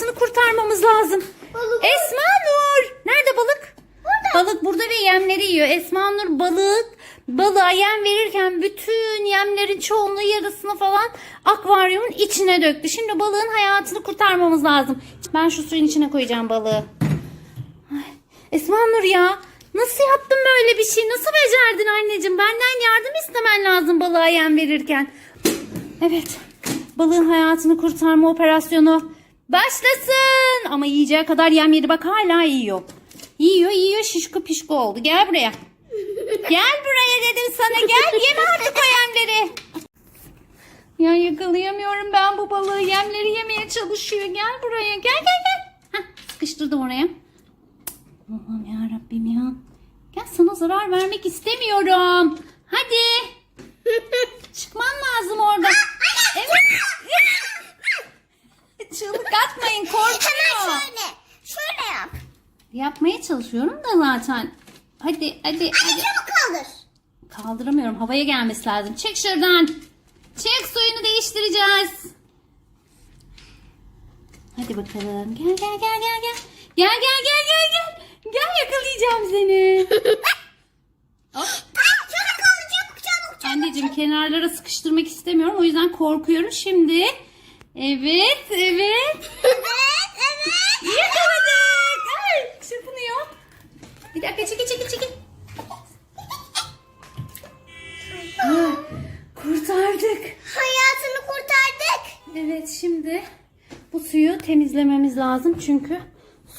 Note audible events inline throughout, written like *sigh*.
hayatını kurtarmamız lazım. Balık. Esma Nur. Nerede balık? Balık burada ve yemleri yiyor. Esma Nur balık balığa yem verirken bütün yemlerin çoğunluğu yarısını falan akvaryumun içine döktü. Şimdi balığın hayatını kurtarmamız lazım. Ben şu suyun içine koyacağım balığı. Ay, Esma Nur ya nasıl yaptın böyle bir şey? Nasıl becerdin anneciğim? Benden yardım istemen lazım balığa yem verirken. Evet. Balığın hayatını kurtarma operasyonu başlasın. Ama yiyeceği kadar yem yedi bak hala yiyor. Yiyor yiyor şişko pişko oldu. Gel buraya. Gel buraya dedim sana gel yeme artık o yemleri. Ya yakalayamıyorum ben bu balığı yemleri yemeye çalışıyor. Gel buraya gel gel gel. Heh, sıkıştırdım oraya. Allah'ım ya Rabbim ya. Gel sana zarar vermek istemiyorum. Hadi. Çıkman lazım orada. Evet. Çığlık atmayın korkuyor. Şöyle. Şöyle yap. Yapmaya çalışıyorum da zaten. Hadi hadi hadi. Çabuk kaldır. Kaldıramıyorum. Havaya gelmesi lazım. Çek şuradan. Çek suyunu değiştireceğiz. Hadi bakalım. Gel gel gel gel gel. Gel gel gel gel gel. Gel yakalayacağım seni. *laughs* Hop. Tamam çabuk kaldır çabuk çabuk. Anneciğim kenarlara sıkıştırmak istemiyorum. O yüzden korkuyorum. Şimdi evet evet. Evet evet. Yakaladık. Ay çırpınıyor. Bir dakika çekil çekil çekil. Kurtardık. Hayatını kurtardık. Evet şimdi bu suyu temizlememiz lazım çünkü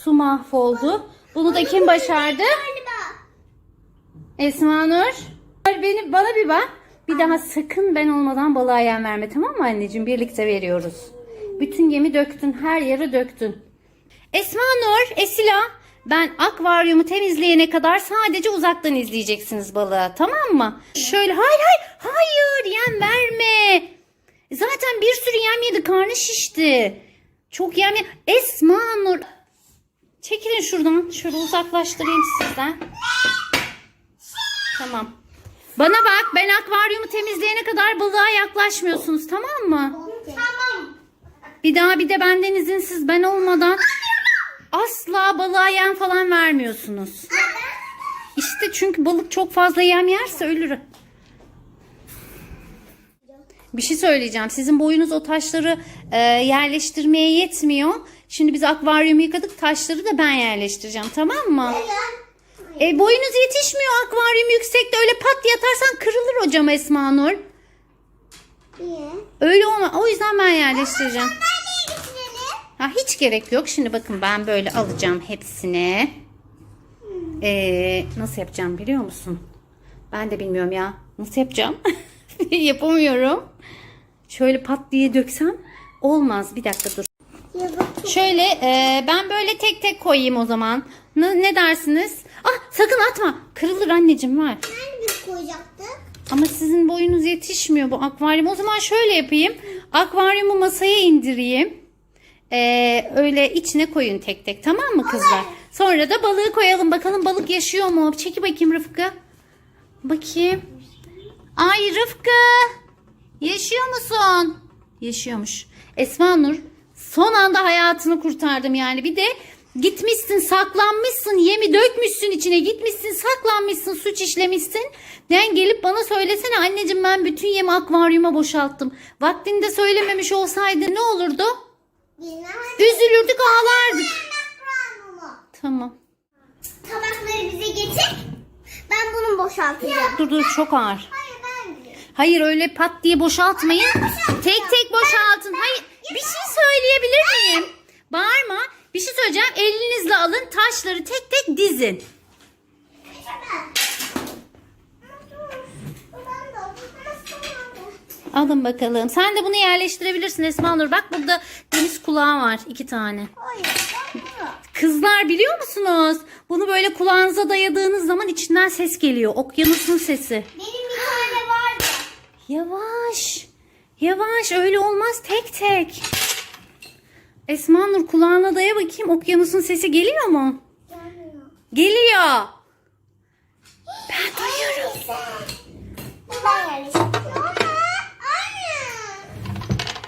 su mahvoldu. Bunu da kim başardı? Esma Nur. Beni, bana bir bak. Bir daha sakın ben olmadan balığa yem verme tamam mı anneciğim? Birlikte veriyoruz. Bütün yemi döktün. Her yere döktün. Esma Nur, Esila. Ben akvaryumu temizleyene kadar sadece uzaktan izleyeceksiniz balığı. Tamam mı? Şöyle hayır hayır hayır yem verme. Zaten bir sürü yem yedi karnı şişti. Çok yem ye- Esma Nur. Çekilin şuradan. Şöyle uzaklaştırayım sizden. Tamam. Bana bak ben akvaryumu temizleyene kadar balığa yaklaşmıyorsunuz tamam mı? Tamam. Bir daha bir de benden izinsiz ben olmadan asla balığa yem falan vermiyorsunuz. İşte çünkü balık çok fazla yem yerse ölür. Bir şey söyleyeceğim. Sizin boyunuz o taşları e, yerleştirmeye yetmiyor. Şimdi biz akvaryumu yıkadık. Taşları da ben yerleştireceğim. Tamam mı? E, boyunuz yetişmiyor akvaryum yüksekte. Öyle pat diye atarsan kırılır hocam Esma Nur. Niye? Öyle olma. O yüzden ben yerleştireceğim. Ha, hiç gerek yok. Şimdi bakın ben böyle alacağım hepsini. Ee, nasıl yapacağım biliyor musun? Ben de bilmiyorum ya. Nasıl yapacağım? *laughs* Yapamıyorum. Şöyle pat diye döksem olmaz. Bir dakika dur. Şöyle e, ben böyle tek tek koyayım o zaman. Ne, ne dersiniz? Ah sakın atma. Kırılır anneciğim var. Nerede biz koyacaktık? Ama sizin boyunuz yetişmiyor bu akvaryum. O zaman şöyle yapayım. Akvaryumu masaya indireyim. Ee, öyle içine koyun tek tek tamam mı kızlar? Sonra da balığı koyalım. Bakalım balık yaşıyor mu? Çeki bakayım Rıfkı. Bakayım. Ay Rıfkı. Yaşıyor musun? Yaşıyormuş. Esma Nur son anda hayatını kurtardım yani. Bir de gitmişsin saklanmışsın yemi dökmüşsün içine gitmişsin saklanmışsın suç işlemişsin. Den gelip bana söylesene anneciğim ben bütün yemi akvaryuma boşalttım. Vaktinde söylememiş olsaydı ne olurdu? Bilmem. Üzülürdük ağlardık. Tamam. Tabakları bize getir. Ben bunu boşaltacağım. Dur dur çok ağır. Hayır ben. Hayır öyle pat diye boşaltmayın. Tek tek boşaltın. Hayır söyleyebilir miyim? Bağırma. Bir şey söyleyeceğim. Elinizle alın taşları tek tek dizin. Alın bakalım. Sen de bunu yerleştirebilirsin Esma Nur. Bak burada deniz kulağı var. iki tane. Kızlar biliyor musunuz? Bunu böyle kulağınıza dayadığınız zaman içinden ses geliyor. Okyanusun sesi. Benim bir tane vardı. Yavaş. Yavaş öyle olmaz tek tek. Esma Nur kulağına daya bakayım. Okyanusun sesi geliyor mu? Gelmiyor. Geliyor. Ben duyuyorum.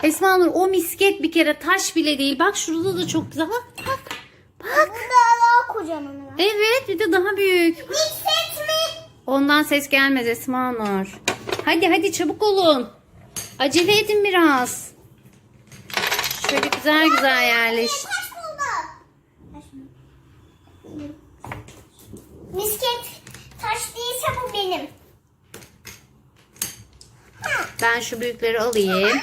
Esma Nur o misket bir kere taş bile değil. Bak şurada da çok güzel. Bak bak. Bak. Burada daha kocaman. Evet bir de daha büyük. Hiç ses mi? Ondan ses gelmez Esma Nur. Hadi hadi çabuk olun. Acele edin biraz. Güzel güzel yerleş. Taş buldum. Misket taş değilse bu benim. Ben şu büyükleri alayım.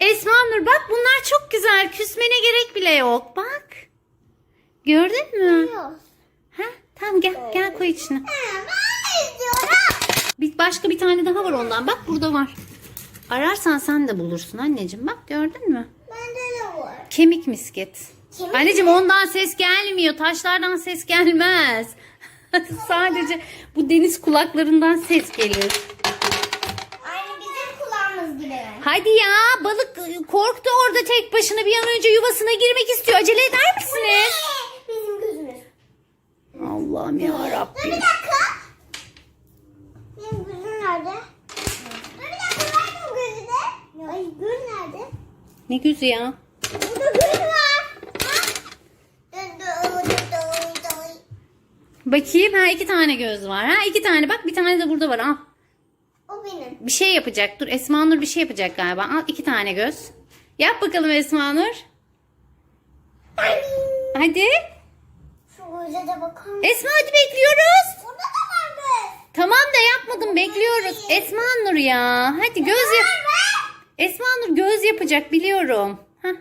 Esma Nur bak bunlar çok güzel. Küsmene gerek bile yok. Bak. Gördün mü? Ha? Tamam gel gel koy içine. Bir başka bir tane daha var ondan. Bak burada var. Ararsan sen de bulursun anneciğim. Bak gördün mü? Bende de var. Kemik misket. Kemik Anneciğim ondan ses gelmiyor. Taşlardan ses gelmez. *laughs* Sadece bu deniz kulaklarından ses gelir. Aynı bizim kulağımız gibi. Hadi ya balık korktu orada tek başına bir an önce yuvasına girmek istiyor. Acele eder misiniz? Bizim gözümüz. Allah'ım ya Rabbim. dakika. Benim gözüm nerede? Dur bir dakika nerede o gözü de? Ay göz nerede? Ne gözü ya? Burada göz var. Bakayım ha iki tane göz var. Ha iki tane bak bir tane de burada var. Al. O benim. Bir şey yapacak. Dur Esma Nur bir şey yapacak galiba. Al iki tane göz. Yap bakalım Esma Nur. Ay. Hadi. Şu göze de bakar mısın? Esma hadi bekliyoruz. Burada da var göz. Tamam da yapmadım bekliyoruz. Esma Nur ya. Hadi göz yap. Esma Nur göz yapacak biliyorum. *laughs*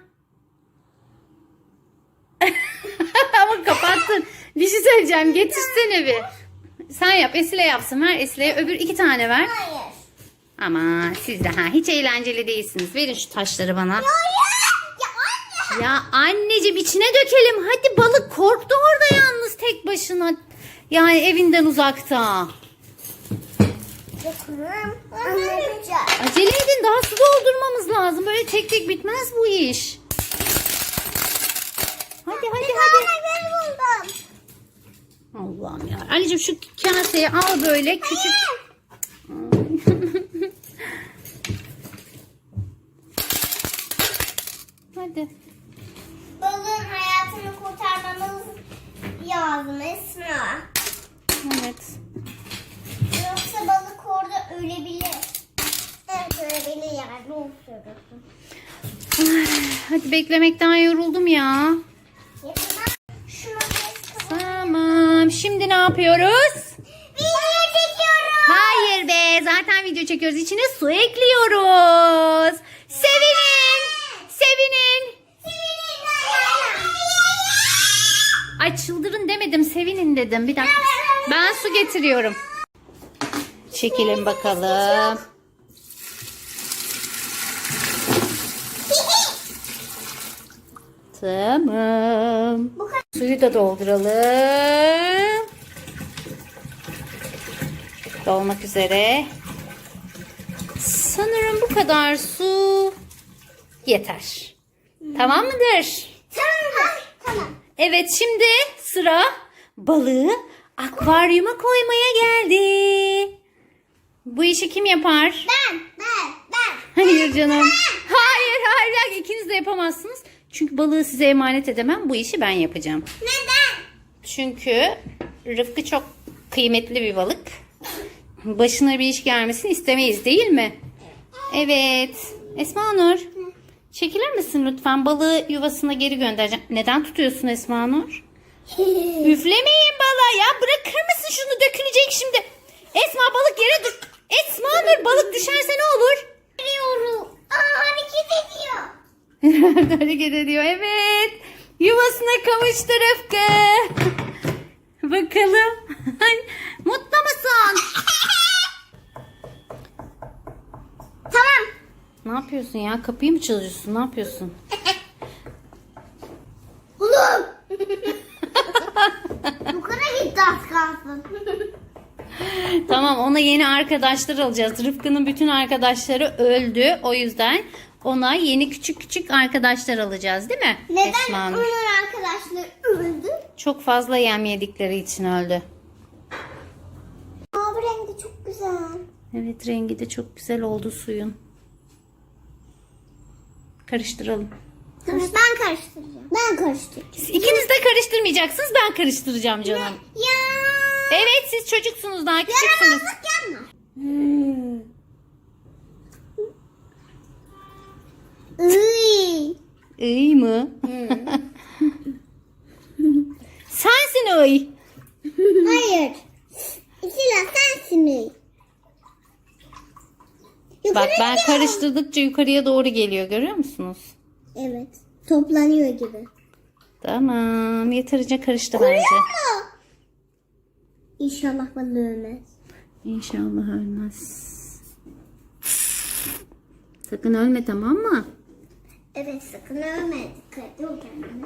Ama kapattın. Bir şey söyleyeceğim. Getirsene bir. Sen yap. Esile yapsın. Ver Esile'ye. Öbür iki tane ver. Hayır. Ama siz de ha hiç eğlenceli değilsiniz. Verin şu taşları bana. Ya anne. Ya anneciğim içine dökelim. Hadi balık korktu orada yalnız tek başına. Yani evinden uzakta. Acele edin daha su doldurmamız lazım. Böyle tek tek bitmez bu iş. Hadi hadi hadi. Buldum. Allah'ım ya. Anneciğim şu kaseyi al böyle küçük. *laughs* hadi. Balığın hayatını kurtarmamız lazım Esma. Evet. Yoksa balık orada ölebilir. Evet ölebilir yani. Ne yapıyorsun? Hadi beklemekten yoruldum ya. Tamam. Şimdi ne yapıyoruz? Video çekiyorum. Hayır be. Zaten video çekiyoruz. İçine su ekliyoruz. Sevinin. Sevinin. Ay çıldırın demedim. Sevinin dedim. Bir dakika. Ben su getiriyorum. Çekelim bakalım. Tamam. Suyu da dolduralım. Dolmak üzere. Sanırım bu kadar su yeter. Tamam mıdır? Tamam. Tamam. Evet şimdi sıra balığı akvaryuma koymaya geldi. Bu işi kim yapar? Ben. Ben. Ben. Hayır canım. Hayır hayır ikiniz de yapamazsınız. Çünkü balığı size emanet edemem. Bu işi ben yapacağım. Neden? Çünkü Rıfkı çok kıymetli bir balık. Başına bir iş gelmesini istemeyiz değil mi? Evet. Esma Nur. Çekilir misin lütfen? Balığı yuvasına geri göndereceğim. Neden tutuyorsun Esma Nur? *laughs* Üflemeyin balığa ya. Bırakır mısın şunu dökülecek şimdi. Esma balık yere düş. Esma Nur balık düşerse ne olur? Biliyorum. Aa hareket ediyor. Hareket ediyor. Evet. Yuvasına kavuştu Rıfkı. *laughs* Bakalım. *laughs* Ay, Mutlu musun? *laughs* Tamam. Ne yapıyorsun ya? Kapıyı mı çalıyorsun? Ne yapıyorsun? Oğlum. Yukarı gitti az kalsın. tamam ona yeni arkadaşlar alacağız. Rıfkı'nın bütün arkadaşları öldü. O yüzden ona yeni küçük küçük arkadaşlar alacağız değil mi? Neden Esma onun arkadaşları öldü? Çok fazla yem yedikleri için öldü. Mavi rengi çok güzel. Evet rengi de çok güzel oldu suyun. Karıştıralım. Ben karıştıracağım. Ben karıştıracağım. Siz İkiniz de karıştırmayacaksınız. Ben karıştıracağım canım. Ya. Evet siz çocuksunuz daha küçüksünüz. Yaramazlık yapma. Hmm. Iy. İyi mi? *laughs* Sensin öy. Hayır. İkila sensin Iy. Bak ben karıştırdıkça yukarıya doğru geliyor görüyor musunuz? Evet. Toplanıyor gibi. Tamam yeterince karıştı bence. İnşallah bana ölmez. İnşallah ölmez. Sakın ölme tamam mı? Evet sakın ölme. Dikkat et o kendine.